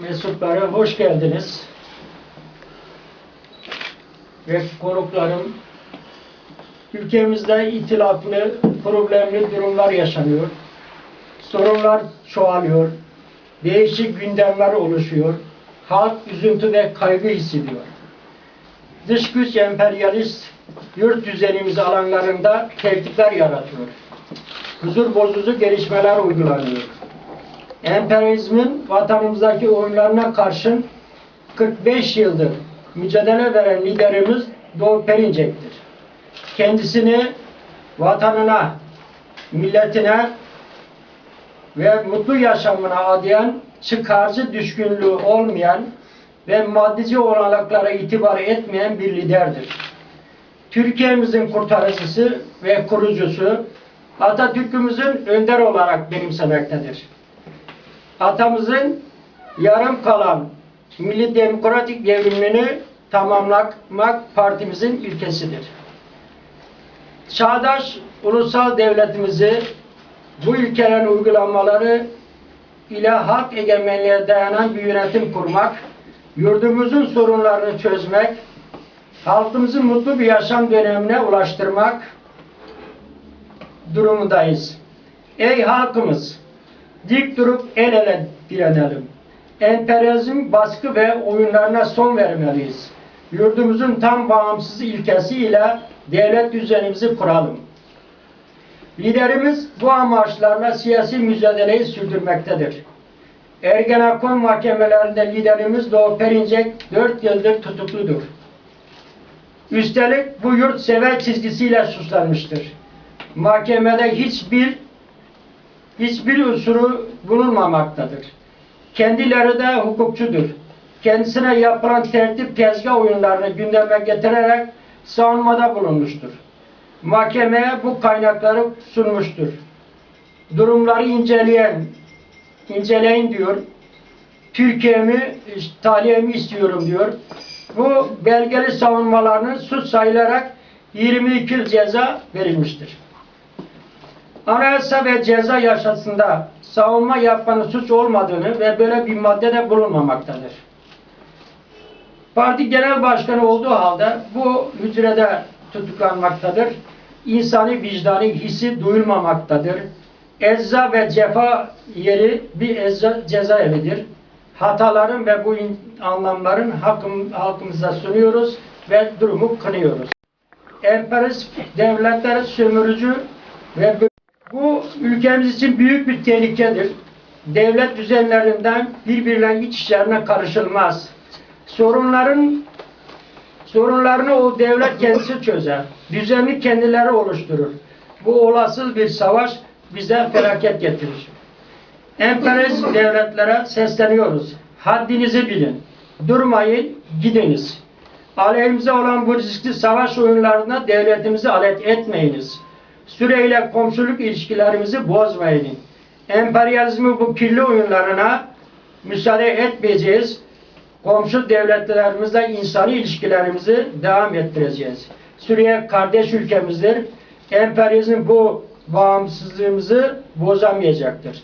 Mensupları hoş geldiniz. Ve konuklarım, ülkemizde itilaflı, problemli durumlar yaşanıyor. Sorunlar çoğalıyor. Değişik gündemler oluşuyor. Halk üzüntü ve kaygı hissediyor. Dış güç emperyalist yurt düzenimiz alanlarında tehditler yaratıyor. Huzur bozucu gelişmeler uygulanıyor emperyalizmin vatanımızdaki oyunlarına karşın 45 yıldır mücadele veren liderimiz Doğu Perinçek'tir. Kendisini vatanına, milletine ve mutlu yaşamına adayan, çıkarcı düşkünlüğü olmayan ve maddici olanaklara itibar etmeyen bir liderdir. Türkiye'mizin kurtarıcısı ve kurucusu Atatürk'ümüzün önder olarak benimsemektedir atamızın yarım kalan milli demokratik devrimini tamamlamak partimizin ilkesidir. Çağdaş ulusal devletimizi bu ülkelerin uygulamaları ile halk egemenliğe dayanan bir yönetim kurmak, yurdumuzun sorunlarını çözmek, halkımızı mutlu bir yaşam dönemine ulaştırmak durumundayız. Ey halkımız! Dik durup el ele direnelim. Emperyalizm baskı ve oyunlarına son vermeliyiz. Yurdumuzun tam bağımsız ilkesiyle devlet düzenimizi kuralım. Liderimiz bu amaçlarla siyasi mücadeleyi sürdürmektedir. Ergenekon mahkemelerinde liderimiz Doğu Perinçek 4 yıldır tutukludur. Üstelik bu yurt sever çizgisiyle suçlanmıştır. Mahkemede hiçbir hiçbir unsuru bulunmamaktadır. Kendileri de hukukçudur. Kendisine yapılan tertip tezgah oyunlarını gündeme getirerek savunmada bulunmuştur. Mahkemeye bu kaynakları sunmuştur. Durumları inceleyen, inceleyin diyor. Türkiye'mi, taliyemi istiyorum diyor. Bu belgeli savunmalarının suç sayılarak 22 yıl ceza verilmiştir. Anayasa ve ceza yasasında savunma yapmanın suç olmadığını ve böyle bir madde de bulunmamaktadır. Parti genel başkanı olduğu halde bu hücrede tutuklanmaktadır. İnsani vicdani hissi duyulmamaktadır. Ecza ve cefa yeri bir ecza cezaevidir. Hataların ve bu anlamların hakkım, halkımıza sunuyoruz ve durumu kınıyoruz. Emperyalist devletler sömürücü ve bu ülkemiz için büyük bir tehlikedir. Devlet düzenlerinden birbirlerinin iç işlerine karışılmaz. Sorunların sorunlarını o devlet kendisi çözer. Düzeni kendileri oluşturur. Bu olasıl bir savaş bize felaket getirir. Emperyalist devletlere sesleniyoruz. Haddinizi bilin. Durmayın, gidiniz. Aleyhimize olan bu riskli savaş oyunlarına devletimizi alet etmeyiniz süreyle komşuluk ilişkilerimizi bozmayın. Emperyalizmi bu kirli oyunlarına müsaade etmeyeceğiz. Komşu devletlerimizle insani ilişkilerimizi devam ettireceğiz. Suriye kardeş ülkemizdir. Emperyalizm bu bağımsızlığımızı bozamayacaktır.